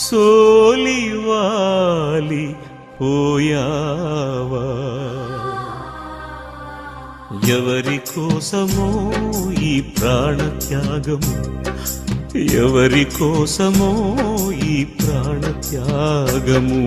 సోలివాలి పోయావా? ఎవరి కోసమో ఈ ప్రాణత్యాగము ఎవరి కోసమో ఈ ప్రాణత్యాగము?